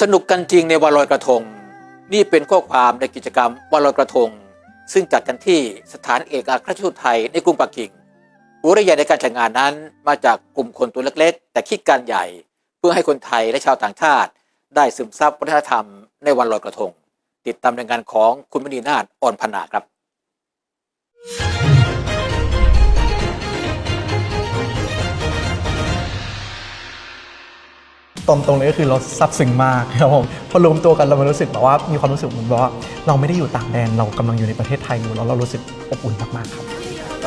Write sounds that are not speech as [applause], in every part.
สนุกกันจริงในวันลอยกระทง นี่เป็นข้อความในกิจกรรมวันลอยกระทง ซึ่งจัดกันที่สถานเอกอัครราชทูตไทยในกรุงปักกิ่งหัวเรใหญ่ในการจัดงานนั้นมาจากกลุ่มคนตัวเล็กๆ แต่คิดการใหญ่ เพื่อให้คนไทยและชาวต่างชาติ ได้ซึมซับวัฒนธรรมในวันลอยกระทง ติดตามรายงานของคุณมณีนาฏอ่อนพนาครับ ตรงตรงนี้ก็คือเราซับซึ้งมากครับผมพอรวมตัวกันเรามันรู้สึกแบบว่ามีความรู้สึกเหมือนแบบว่า เราไม่ได้อยู่ต่างแดนเรากำลังอยู่ในประเทศไทยอยู่แล้วเรารู้สึกอบอุ่นมากๆครับ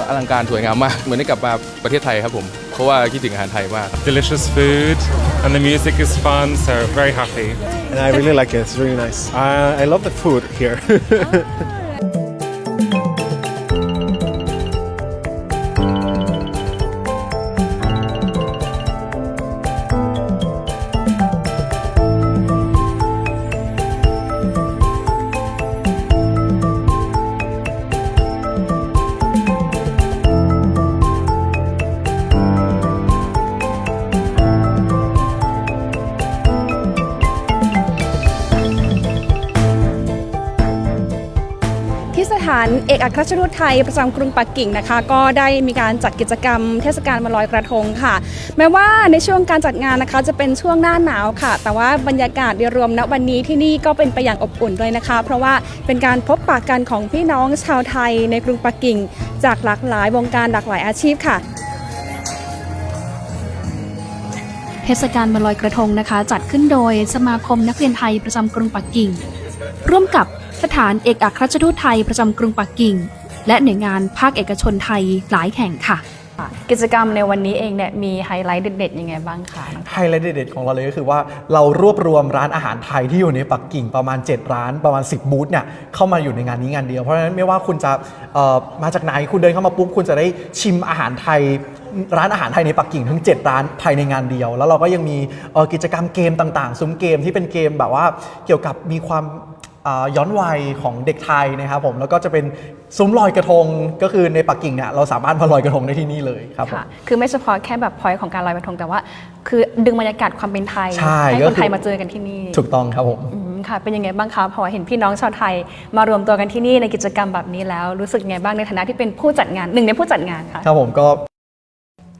อลังการสวยงามมาก เหมือนได้กลับมาประเทศไทยครับผม เพราะว่าคิดถึงอาหารไทยมาก delicious food and the music is fun, so very happy. and I really like it. It's really nice. Uh, I love the food here. ที่สถานเอกอัครราชทูตไทยประจำกรุงปักกิ่งนะคะ ก็ได้มีการจัดกิจกรรมเทศกาลมาลอยกระทงค่ะ แม้ว่าในช่วงการจัดงานนะคะ จะเป็นช่วงหน้าหนาวค่ะ แต่ว่าบรรยากาศโดยรวมณวันนี้ที่นี่ก็เป็นไปอย่างอบอุ่นด้วยนะคะ เพราะว่าเป็นการพบปะกันของพี่น้องชาวไทยในกรุงปักกิ่ง จากหลากหลายวงการหลากหลายอาชีพค่ะเทศกาลมาลอยกระทงนะคะ จัดขึ้นโดยสมาคมนักเรียนไทยประจำกรุงปักกิ่ง ร่วมกับ สถานเอกอัครราชทูตไทยประจำกรุงปักกิ่ง และหน่วยงานภาคเอกชนไทยหลายแห่งค่ะกิจกรรมในวันนี้เองเนี่ยมีไฮไลท์เด็ดๆยังไงบ้างคะไฮไลท์เด็ดๆของเราเลยก็คือว่าเรารวบรวมร้านอาหารไทยที่อยู่ในปักกิ่งประมาณ 7 ร้านประมาณ 10 บูธเนี่ยเข้ามาอยู่ในงานนี้งานเดียว เพราะฉะนั้นไม่ว่าคุณจะเอ่อมาจากไหนคุณเดินเข้ามาปุ๊บคุณจะได้ชิมอาหารไทยร้านอาหารไทยในปักกิ่งทั้ง 7 ร้านภายในงานเดียว แล้วเราก็ยังมีเอ่อกิจกรรมเกมต่างๆ ซุ้มเกมที่เป็นเกมแบบว่าเกี่ยวกับมีความอ่า ย้อนวัยของเด็กไทยนะครับผมแล้วก็จะเป็นซุ้มลอยกระทงก็คือในปักกิ่งเนี่ยเราสามารถมาลอยกระทงได้ที่นี่เลยครับผมค่ะคือไม่เฉพาะแค่แบบพอยของการลอยกระทงแต่ว่า คือดึงบรรยากาศความเป็นไทยใช่ให้ก็คนคือไทยมาเจอกันที่นี่ ถูกต้องครับผมอืมค่ะเป็นยังไงบ้างคะพอเห็นพี่น้องชาวไทย มารวมตัวกันที่นี่ในกิจกรรมแบบนี้แล้วรู้สึกยังไงบ้างในฐานะที่เป็นผู้จัดงานหนึ่งในผู้จัดงานค่ะครับผมก็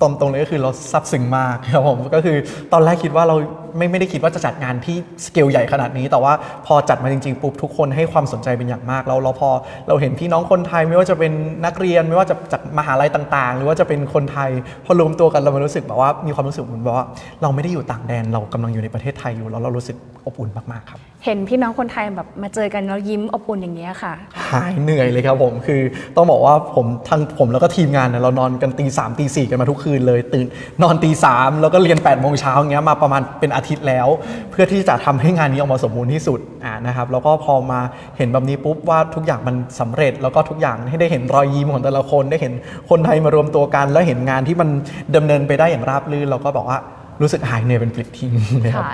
ตรงตรงนี้ก็คือเราซับซึ้งมากครับผมก็คือตอนแรกคิดว่าเรา ไม่ไม่ได้คิดว่าจะจัดงานที่สเกลใหญ่ขนาดนี้ แต่ว่าพอจัดมาจริงๆปุ๊บทุกคนให้ความสนใจเป็นอย่างมากแล้วเราพอเราเห็นพี่น้องคนไทยไม่ว่าจะเป็นนักเรียนไม่ว่าจะจากมหาลัยต่าง ๆ หรือว่าจะเป็นคนไทยพอรวมตัวกันเรามันรู้สึกแบบว่ามีความรู้สึกเหมือนแบบว่า เราไม่ได้อยู่ต่างแดนเรากำลังอยู่ในประเทศไทยอยู่แล้วเรารู้สึกอบอุ่นมากๆครับเห็นพี่น้องคนไทยแบบมาเจอกันแล้วยิ้มอบอุ่นอย่างนี้ยค่ะ หายเหนื่อยเลยครับผมคือต้องบอกว่าผมทั้งผมแล้วก็ทีมงานเนี่ยเรานอนกันตีสามตีสี่กันมาทุกคืนเลยตื่นนอนตีสามแล้วก็เรียน8ปดโมงเช้าอย่างเงี้ยมาประมาณเป็นอาทิตย์แล้ว เพื่อที่จะทำให้งานนี้ออกมาสมบูรณ์ที่สุดอ่านะครับแล้วก็พอมาเห็นแบบนี้ปุ๊บว่าทุกอย่างมันสำเร็จ แล้วก็ทุกอย่างให้ได้เห็นรอยยิ้มของแต่ละคนได้เห็นคนไทยมารวมตัวกัน แล้วเห็นงานที่มันดำเนินไปได้อย่างราบรื่นเราก็บอกว่ารู้สึกหายเหนื่อยเป็นปลิดทิ้งเลยครับ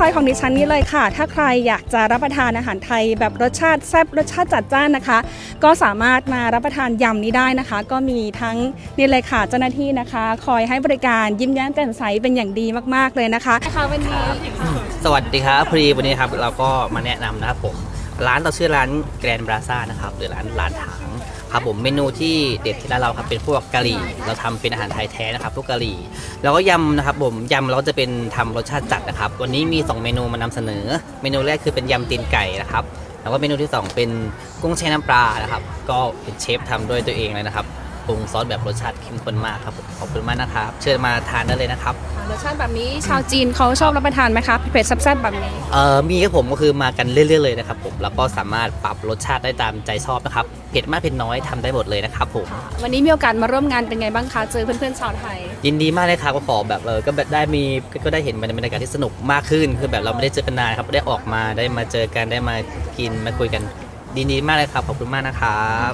ค่ะด้านซ้ายของดิฉันนี้เลยค่ะ ถ้าใครอยากจะรับประทานอาหารไทยแบบรสชาติแซ่บรสชาติจัดจ้านนะคะ ก็สามารถมารับประทานยำนี้ได้นะคะ ก็มีทั้งนี่เลยค่ะเจ้าหน้าที่นะคะ คอยให้บริการยิ้มแย้มแจ่มใสเป็นอย่างดีมากๆเลยนะคะนะคะวันนี้สวัสดีครับพอดีวันนี้ครับเราก็มาแนะนำนะครับผมร้านเราชื่อร้านแกรนบราซ่านะครับหรือร้านร้านถาง ครับผมเมนูที่เด็ดที่ร้านเราครับเป็นพวกกะหรี่ เราทำเป็นอาหารไทยแท้นะครับ พวกกะหรี่ แล้วก็ยำนะครับผมยำเราจะเป็นทำรสชาติจัดนะครับ วันนี้มี 2 เมนูมานำเสนอ เมนูแรกคือเป็นยำตีนไก่นะครับแล้วก็เมนูที่ 2 เป็นกุ้งแช่น้ำปลานะครับ ก็เป็นเชฟทำด้วยตัวเองเลยนะครับ ปรุงซอสแบบรสชาติเข้มข้นมากครับผมขอบคุณมากนะครับ เชิญมาทานได้เลยนะครับ รสชาติแบบนี้ชาวจีนเขาชอบรับประทานไหมคะเผ็ดๆแซ่บๆแบบนี้ เอ่อมีครับผมก็คือมากันเรื่อยๆเลยนะครับผมแล้วก็สามารถปรับรสชาติได้ตามใจชอบนะครับเผ็ดมากเผ็ดน้อยทำได้หมดเลยนะครับผมวันนี้มีโอกาสมาร่วมงานเป็นไงบ้างคะเจอเพื่อนๆชาวไทย ยินดีมากเลยครับก็ขอแบบเออก็แบบได้มีก็ได้เห็นบรรยากาศที่สนุกมากขึ้น คือแบบเราไม่ได้เจอกันนานครับได้ออกมาได้มาเจอกันได้มากินมาคุยกันดีดีมากเลยครับขอบคุณมากนะครับ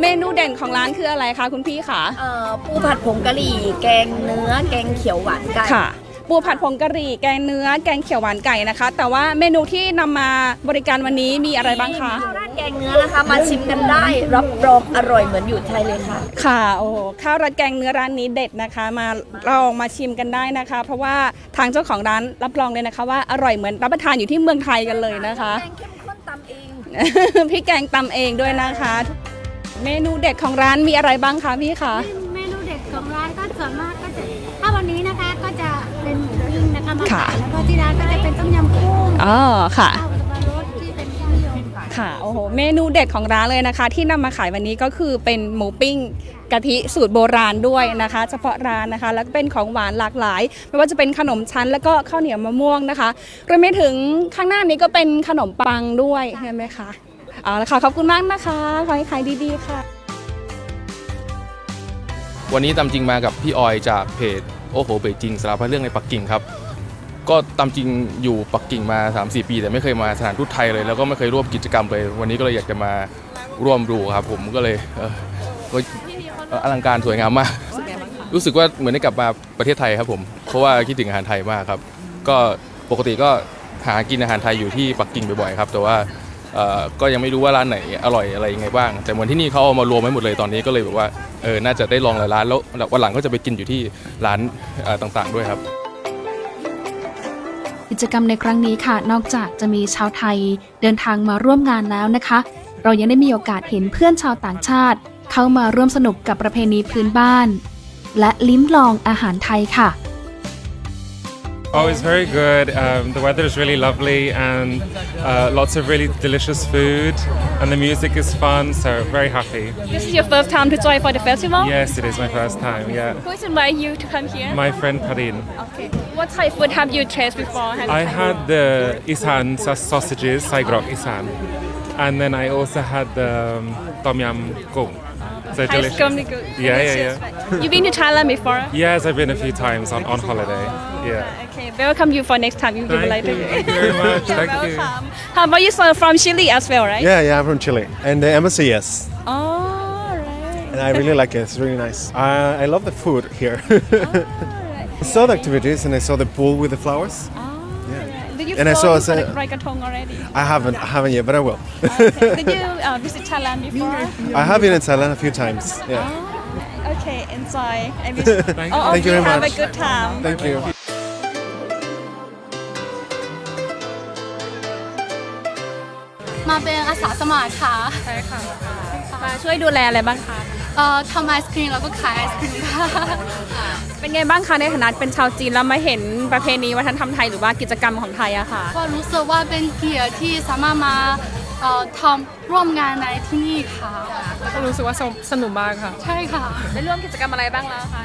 เมนูเด่นของร้านคืออะไรคะคุณพี่คะเอ่อปูผัดผงกะหรี่ แกงเนื้อ แกงเขียวหวานไก่ค่ะ ปูผัดผงกะหรี่ แกงเนื้อ แกงเขียวหวานไก่นะคะ แต่ว่าเมนูที่นำมาบริการวันนี้มีอะไรบ้างคะราดแกงเนื้อนะคะ มาชิมกันได้ รับรองอร่อยเหมือนอยู่ไทยเลยค่ะ ค่ะ โอ้โหข้าวราดแกงเนื้อร้านนี้เด็ดนะคะ มาลองมาชิมกันได้นะคะ เพราะว่าทางเจ้าของร้านรับรองเลยนะคะ ว่าอร่อยเหมือนรับประทานอยู่ที่เมืองไทยกันเลยนะคะ แกงเข้มข้นตำเองพี่แกงตำเองด้วยนะคะ เมนูเด็ดของร้านมีอะไรบ้างคะพี่คะ เมนูเด็ดของร้านก็ส่วนมากก็จะถ้าวันนี้นะคะก็จะเป็นหมูปิ้งนะคะมาค่ะ ขายแล้วก็ที่ร้านก็จะเป็นต้มยำกุ้งอ๋อค่ะ ข้าวสับปะรดที่เป็นที่นิยมค่ะค่ะโอ้โหเมนูเด็ดของร้านเลยนะคะ ที่นำมาขายวันนี้ก็คือเป็นหมูปิ้งกะทิสูตรโบราณด้วยนะคะ เฉพาะร้านนะคะ แล้วก็เป็นของหวานหลากหลาย ไม่ว่าจะเป็นขนมชั้นแล้วก็ข้าวเหนียวมะม่วงนะคะรวมไปถึงข้างหน้านี้ก็เป็นขนมปังด้วยใช่ไหมคะ เอาละค่ะขอบคุณมากนะคะขอให้ขายดีๆค่ะ วันนี้ตามจริงมากับพี่ออยจากเพจโอ้โหเบจิงสารพัดเรื่องในปักกิ่งครับ ก็ตามจริงอยู่ปักกิ่งมา 3-4 ปี แต่ไม่เคยมาสถานทูตไทยเลย แล้วก็ไม่เคยร่วมกิจกรรมเลย วันนี้ก็เลยอยากจะมาร่วมดูครับ ผมก็เลยเออก็อลังการสวยงามมาก รู้สึกว่าเหมือนได้กลับมาประเทศไทยครับผม เพราะว่าคิดถึงอาหารไทยมากครับ ก็ปกติก็หากินอาหารไทยอยู่ที่ปักกิ่งบ่อยๆครับ แต่ว่า ก็ยังไม่รู้ว่าร้านไหนอร่อยอะไรยังไงบ้าง แต่เหมือนที่นี่เขาเอามารวมไว้หมดเลยตอนนี้ก็เลยแบบว่าเออน่าจะได้ลองหลายร้านแล้ววันหลังก็จะไปกินอยู่ที่ร้านต่างๆ ด้วยครับกิจกรรมในครั้งนี้ค่ะ นอกจากจะมีชาวไทยเดินทางมาร่วมงานแล้วนะคะ เรายังได้มีโอกาสเห็นเพื่อนชาวต่างชาติ เข้ามาร่วมสนุกกับประเพณีพื้นบ้าน และลิ้มลองอาหารไทยค่ะ Oh, it's very good. Um, the weather is really lovely and uh, lots of really delicious food, and the music is fun, so very happy. This is your first time to join for the festival Yes, it is my first time, yeah. Who invited you to come here My friend Parin. Okay What Thai food have you tasted before Have I had the Isan sausages, Saigrok Isan, and then I also had the um, Tom Yam Gung. So Thai delicious. scum good. Yeah, yeah, yeah. You've been to Thailand before? Yes, I've been a few times on, on holiday. Yeah. Okay, welcome you for next time you would Thank like to. you. Thank you very much. [laughs] You're Thank you. welcome. How about you? So from Chile as well, right? Yeah, yeah, I'm from Chile. And the embassy, yes. Oh, right. And I really like it. It's really nice. I, I love the food here. [laughs] right. I saw the activities and I saw the pool with the flowers. Oh, right. Did you And I flow saw for a- the Raigatong already? I haven't, I haven't yet, but I will. Okay. Did you uh, visit Thailand before? I have been in Thailand a few times. Yeah. Oh, okay, enjoy. I wish Thank all of Thank you very have much. a good time. Thank you. มาเป็นอาสาสมัครค่ะ ใช่ค่ะ มาช่วยดูแลอะไรบ้างคะ เอ่อทำไอศครีมแล้วก็ขายไอศครีมค่ะ เป็นไงบ้างคะในฐานะเป็นชาวจีนแล้วมาเห็นประเพณีวัฒนธรรมไทยหรือว่ากิจกรรมของไทยอะค่ะ ก็รู้สึกว่าเป็นเกียรติที่สามารถมาเอ่อทำร่วมงานในที่นี่ค่ะ ก็รู้สึกว่าสนุกมากค่ะใช่ค่ะได้ร่วมกิจกรรมอะไรบ้างแล้วคะ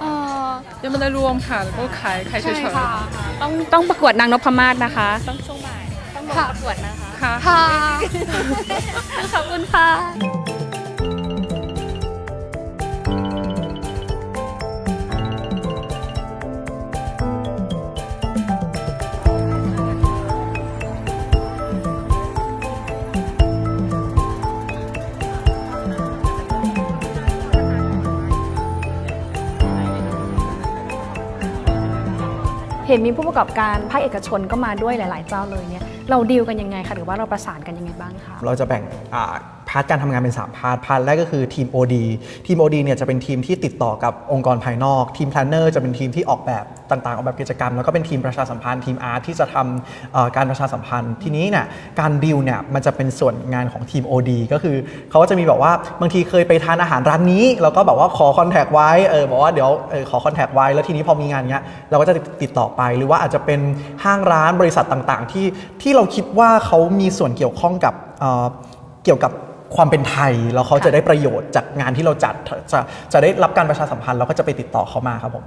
เอ่อยังไม่ได้ร่วมค่ะแล้วก็ขายขายเฉใช่ยค่ะ ต้องต้องประกวดนางนพมาศนะคะ ต้องช่วงบ่ายต้องลงประกวดนะคะ ๆค่ะ ค่ะ ขอบคุณค่ะ เห็นมีผู้ประกอบการภาคเอกชนก็มาด้วยหลาย ๆ เจ้าเลยเนี่ยเราดีลกันยังไงคะหรือว่าเราประสานกันยังไงบ้างคะเราจะแบ่ง พาร์ทการทำงานเป็น 3 พาร์ท พาร์ทแรกก็คือทีม OD ทีม OD เนี่ยจะเป็นทีมที่ติดต่อกับองค์กรภายนอก ทีม Planner จะเป็นทีมที่ออกแบบต่างๆ ออกแบบกิจกรรม แล้วก็เป็นทีมประชาสัมพันธ์ ทีมอาร์ตที่จะทำการประชาสัมพันธ์ ทีนี้เนี่ยการดีลเนี่ยมันจะเป็นส่วนงานของทีม OD ก็คือเขาก็จะมีแบบว่าบางทีเคยไปทานอาหารร้านนี้ แล้วก็แบบว่าขอคอนแทคไว้ เออบอกว่าเดี๋ยวเออขอคอนแทคไว้ แล้วทีนี้พอมีงานเนี้ยเราก็จะติดต่อไป หรือว่าอาจจะเป็นห้างร้านบริษัทต่างๆ ที่ที่เราคิดว่าเขามีส่วนเกี่ยวข้องกับเกี่ยวกับ ความเป็นไทยแล้วเขาจะได้ประโยชน์จากงานที่เราจัดจะจะได้รับการประชาสัมพันธ์เราก็จะไปติดต่อเขามาครับผม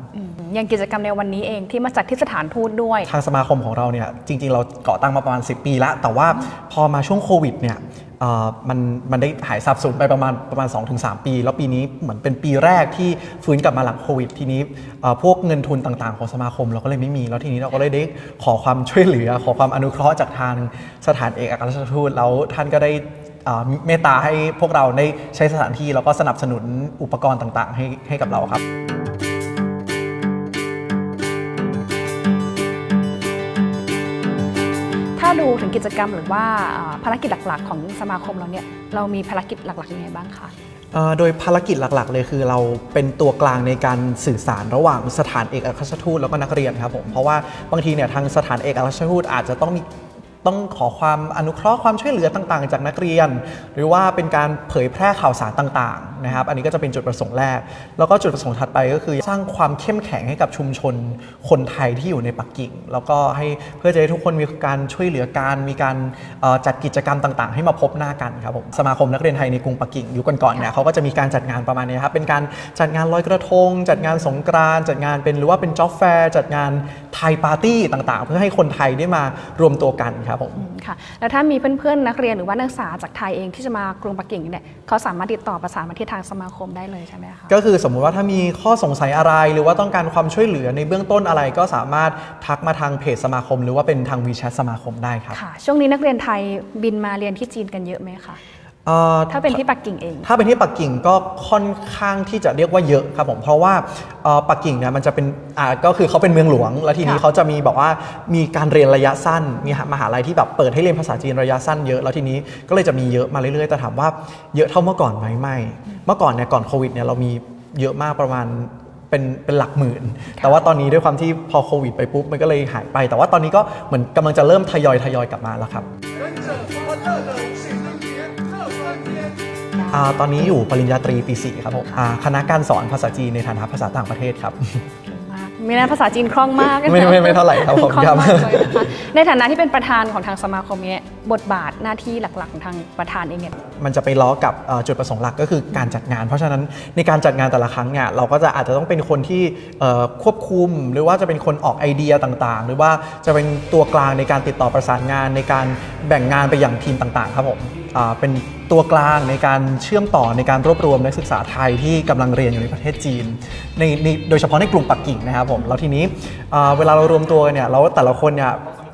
อย่างกิจกรรมในวันนี้เองที่มาจัดที่สถานทูตด้วย ทางสมาคมของเราเนี่ยจริง ๆ เราก่อตั้งมาประมาณ 10 ปีแล้วแต่ว่าพอมาช่วงโควิดเนี่ยเอ่อมันมันได้หายสับสูญไปประมาณประมาณ 2-3 ปี แล้วปีนี้เหมือนเป็นปีแรกที่ฟื้นกลับมาหลังโควิด ทีนี้เอ่อพวกเงินทุนต่างๆ ของสมาคมเราก็เลยไม่มี แล้วทีนี้เราก็เลยได้ขอความช่วยเหลือ ขอความอนุเคราะห์จากทางสถานเอกอัครราชทูตแล้วท่านก็ได้ เมตตาให้พวกเราได้ใช้สถานที่แล้วก็สนับสนุนอุปกรณ์ต่างๆ ให้ให้กับเราครับถ้าดูถึงกิจกรรมหรือว่าภารกิจหลักๆ ของสมาคมเราเนี่ยเรามีภารกิจหลักๆยังไงบ้างคะโดยภารกิจหลักๆ เลยคือเราเป็นตัวกลางในการสื่อสารระหว่างสถานเอกอัครราชทูตแล้วก็นักเรียนครับผมเพราะว่าบางทีเนี่ยทางสถานเอกอัครราชทูตอาจจะต้องมี ต้องขอความอนุเคราะห์ความช่วยเหลือต่างๆ จากนักเรียน หรือว่าเป็นการเผยแพร่ข่าวสารต่างๆนะครับ อันนี้ก็จะเป็นจุดประสงค์แรก แล้วก็จุดประสงค์ถัดไปก็คือ สร้างความเข้มแข็งให้กับชุมชนคนไทยที่อยู่ในปักกิ่ง แล้วก็ให้เพื่อจะให้ทุกคนมีการช่วยเหลือการมีการจัดกิจกรรมต่างๆ ให้มาพบหน้ากันครับผมสมาคมนักเรียนไทยในกรุงปักกิ่งยุคก่อนๆเนี่ยเขาก็จะมีการจัดงานประมาณนี้ครับเป็นการจัดงานลอยกระทง จัดงานสงกรานจัดงานเป็นหรือว่าเป็นจ็อบแฟร์จัดงานไทยปาร์ตี้ต่างๆ เพื่อให้คนไทยได้มารวมตัวกันครับผมค่ะแล้วถ้ามีเพื่อนๆนักเรียนหรือว่านักศึกษาจากไทยเองที่จะมากรุงปักกิ่งเนี่ยเขาสามารถติดต่อประสานมาที่ทางสมาคมได้เลยใช่ไหมคะก็คือสมมุติว่าถ้ามีข้อสงสัยอะไรหรือว่าต้องการความช่วยเหลือในเบื้องต้นอะไรก็สามารถทักมาทางเพจสมาคม หรือว่าเป็นทาง WeChat สมาคมได้ครับค่ะช่วงนี้นักเรียนไทยบินมาเรียนที่จีนกันเยอะไหมคะ เอ่อถ้าเป็นที่ปักกิ่งเอง ถ้าเป็นที่ปักกิ่งก็ค่อนข้างที่จะเรียกว่าเยอะครับผมเพราะว่าเอ่อปักกิ่งเนี่ยมันจะเป็นอ่าก็คือเขาเป็นเมืองหลวง แล้วทีนี้ค่ะเขาจะมีแบบว่ามีการเรียนระยะสั้น มีมหาลัยที่แบบเปิดให้เรียนภาษาจีนระยะสั้นเยอะแล้วทีนี้ก็เลยจะมีเยอะมาเรื่อยๆแต่ถามว่าเยอะเท่าเมื่อก่อนไหมไม่ เมื่อก่อนเนี่ยก่อนโควิดเนี่ยเรามีเยอะมากประมาณเป็นเป็นหลักหมื่น แต่ว่าตอนนี้ด้วยความที่พอโควิดไปปุ๊บมันก็เลยหายไป แต่ว่าตอนนี้ก็เหมือนกำลังจะเริ่มทยอยทยอยกลับมาแล้วครับ ตอนนี้อยู่ปริญญาตรีปี4ครับผมอ่าคณะการสอนภาษาจีนในฐานะภาษาต่างประเทศครับมีนะภาษาจีนคล่องมากไม่ไม่ไม่เท่าไหร่ครับผมคล่องครับมากเลยนะคะในฐานะที่เป็นประธานของทางสมาคมเนี่ยบทบาทหน้าที่หลักๆของทางประธานเองเนี่ยมันจะไปล้อกับเอ่อจุดประสงค์หลักก็คือการจัดงาน เพราะฉะนั้นในการจัดงานแต่ละครั้งเนี่ยเราก็จะอาจจะต้องเป็นคนที่เอ่อควบคุม หรือว่าจะเป็นคนออกไอเดียต่างๆ หรือว่าจะเป็นตัวกลางในการติดต่อประสานงานในการแบ่งงานไปอย่างทีมต่างๆ ครับผมอ่าเป็น ตัวกลางในการเชื่อมต่อในการรวบรวมนักศึกษาไทยที่กำลังเรียนอยู่ในประเทศจีนในโดยเฉพาะในกลุ่มปักกิ่งนะครับผมแล้วทีนี้เวลาเรารวมตัวกันเนี่ยเราแต่ละคนเนี่ย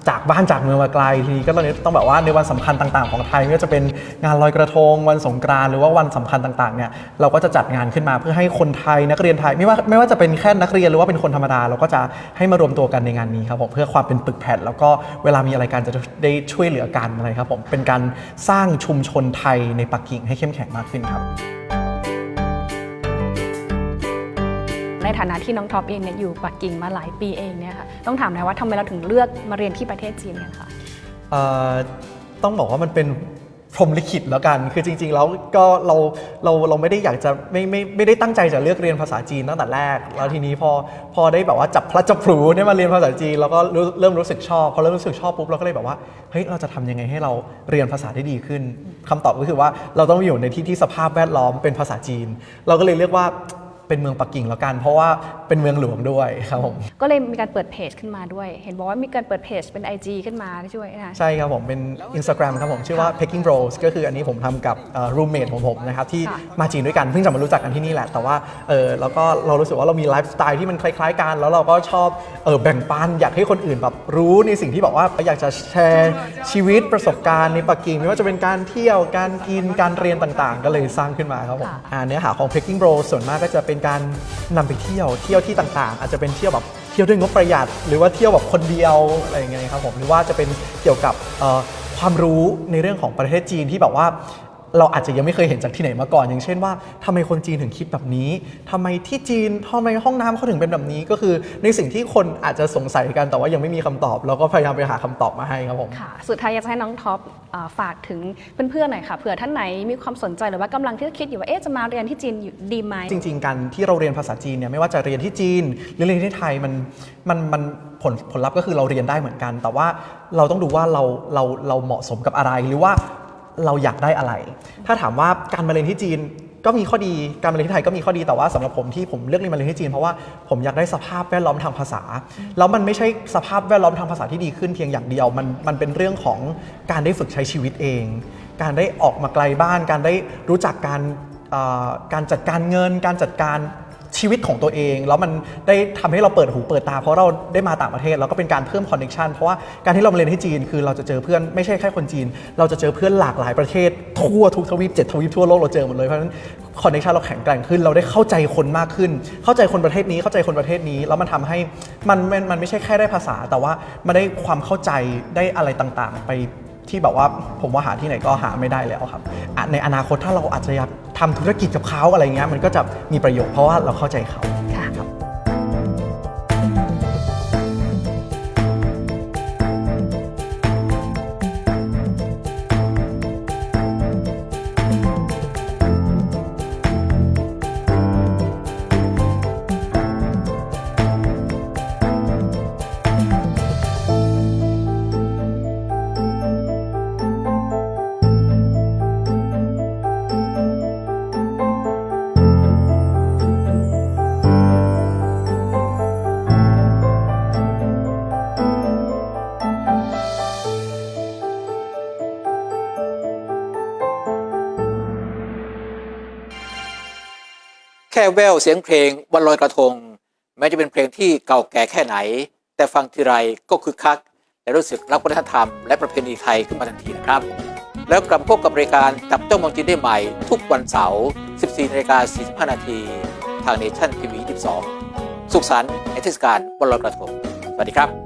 จากบ้านจากเมืองมาไกลทีนี้ก็ตอนนี้ต้องแบบว่าในวันสำคัญต่างๆของไทยไม่ว่าจะเป็นงานลอยกระทง วันสงกรานต์หรือว่าวันสำคัญต่างๆเนี่ยเราก็จะจัดงานขึ้นมาเพื่อให้คนไทยนักเรียนไทยไม่ว่าไม่ว่าจะเป็นแค่นักเรียนหรือว่าเป็นคนธรรมดาเราก็จะให้มารวมตัวกันในงานนี้ครับผมเพื่อความเป็นปึกแผ่นแล้วก็เวลามีอะไรกันจะได้ช่วยเหลือกันอะไรครับผมเป็นการสร้างชุมชนไทยในปักกิ่งให้เข้มแข็งมากขึ้นครับ ในฐานะที่น้องท็อปเองเนี่ยอยู่ปักกิ่งมาหลายปีเองเนี่ยค่ะต้องถามน่อยว่าทำไมเราถึงเลือกมาเรียนที่ประเทศจีนกันคะเอ่อต้องบอกว่ามันเป็นพรหมลิขิตแล้วกัน คือจริง ๆ แล้วก็เราเราเราไม่ได้อยากจะไม่ไม่ไม่ได้ตั้งใจจะเลือกเรียนภาษาจีนตั้งแต่แรก แล้วทีนี้พอพอได้แบบว่าจับพลัดจับผลูได้มาเรียนภาษาจีนแล้วก็เริ่มรู้สึกชอบพอเริ่มรู้สึกชอบปุ๊บเราก็เลยแบบว่าเฮ้ยเราจะทำยังไงให้เราเรียนภาษาได้ดีขึ้นคำตอบก็คือว่าเราต้องอยู่ในที่ที่สภาพแวดล้อมเป็นภาษาจีน เราก็เลยเรียกว่า เป็นเมืองปักกิ่งแล้วกัน เพราะว่าเป็นเมืองหลวงด้วยครับผมก็เลยมีการเปิดเพจขึ้นมาด้วย เห็นบอกว่ามีการเปิดเพจเป็น IG ขึ้นมาด้วยนะใช่ครับผมเป็น Instagram ครับผมชื่อว่า Peking Bros ก็คืออันนี้ผมทำกับเอ่อ roommate ของผมนะครับที่ค่ะมาจีนด้วยกันเพิ่งจะมารู้จักกันที่นี่แหละ แต่ว่าเออแล้วก็เรารู้สึกว่าเรามีไลฟ์สไตล์ที่มันคล้ายๆกัน แล้วเราก็ชอบเออแบ่งปันอยากให้คนอื่นแบบรู้ในสิ่งที่บอกว่าอยากจะแชร์ชีวิตประสบการณ์ในปักกิ่งไม่ว่าจะเป็นการเที่ยวการกินการเรียนต่างๆ ก็เลยสร้างขึ้นมาครับผมค่ะอ่าเนื้อหาของ Peking Bros ส่วนมากก็จะเป็นการนำไปเที่ยวเที่ยวที่ต่างๆ อาจจะเป็นเที่ยวแบบเที่ยวด้วยงบประหยัด หรือว่าเที่ยวแบบคนเดียวอะไรอย่างเงี้ยครับผมหรือว่าจะเป็นเกี่ยวกับความรู้ในเรื่องของประเทศจีนที่แบบว่า เราอาจจะยังไม่เคยเห็นจากที่ไหนมาก่อน อย่างเช่นว่าทำไมคนจีนถึงคิดแบบนี้ทำไมที่จีนทำไมห้องน้ำเขาถึงเป็นแบบนี้ ก็คือในสิ่งที่คนอาจจะสงสัยกันแต่ว่ายังไม่มีคำตอบเราก็พยายามไปหาคำตอบมาให้ครับผม ค่ะ สุดท้ายอยากจะให้น้องท็อปเอ่อฝากถึงเพื่อนๆหน่อยค่ะเผื่อท่านไหนมีความสนใจหรือว่ากำลังที่จะคิดอยู่ว่าเอ๊ะจะมาเรียนที่จีนอยู่ดีไหม จริงๆ การที่เราเรียนภาษาจีนเนี่ยไม่ว่าจะเรียนที่จีน หรือเรียนที่ไทยมันมันมันผลผลลัพธ์ก็คือเราเรียนได้เหมือนกัน แต่ว่าเราต้องดูว่าเราเราเราเหมาะสมกับอะไร หรือว่า เราอยากได้อะไร ถ้าถามว่าการมาเรียนที่จีนก็มีข้อดี การมาเรียนที่ไทยก็มีข้อดี แต่ว่าสำหรับผมที่ผมเลือกเรียนมาเรียนที่จีนเพราะว่าผมอยากได้สภาพแวดล้อมทางภาษา แล้วมันไม่ใช่สภาพแวดล้อมทางภาษาที่ดีขึ้นเพียงอย่างเดียว มันมันเป็นเรื่องของการได้ฝึกใช้ชีวิตเอง การได้ออกมาไกลบ้าน การได้รู้จักการการจัดการเงิน การจัดการ ชีวิตของตัวเอง แล้วมันได้ทำให้เราเปิดหูเปิดตา เพราะเราได้มาต่างประเทศแล้วก็เป็นการเพิ่มคอนเนคชันเพราะว่าการที่เรามาเรียนที่จีนคือเราจะเจอเพื่อนไม่ใช่แค่คนจีน เราจะเจอเพื่อนหลากหลายประเทศทั่วทุกทวีปเจ็ดทวีปทั่วโลกเราเจอหมดเลยเพราะฉะนั้นคอนเนคชันเราแข็งแกร่งขึ้นเราได้เข้าใจคนมากขึ้น เข้าใจคนประเทศนี้เข้าใจคนประเทศนี้ แล้วมันทำให้มันมันมันไม่ใช่แค่ได้ภาษา แต่ว่ามันได้ความเข้าใจได้อะไรต่างๆ ไป ที่แบบว่าผมว่าหาที่ไหนก็หาไม่ได้แล้วครับในอนาคตถ้าเราอาจจะทำธุรกิจกับเขาอะไรเงี้ยมันก็จะมีประโยชน์เพราะว่าเราเข้าใจเขา แค่ววเสียงเพลงวันลอยกระทง แม้จะเป็นเพลงที่เก่าแก่แค่ไหน แต่ฟังทีไรก็คึกคัก และรู้สึกรักวัฒนธรรมและประเพณีไทยขึ้นมาทันทีนะครับ แล้วกลับพบกับรายการจับจ้องมองจีนได้ใหม่ ทุกวันเสาร์ 14นาฬิกา45นาทีทางเนชั่นทีวี 22 สุขสันต์เทศกาลวันลอยกระทงสวัสดีครับ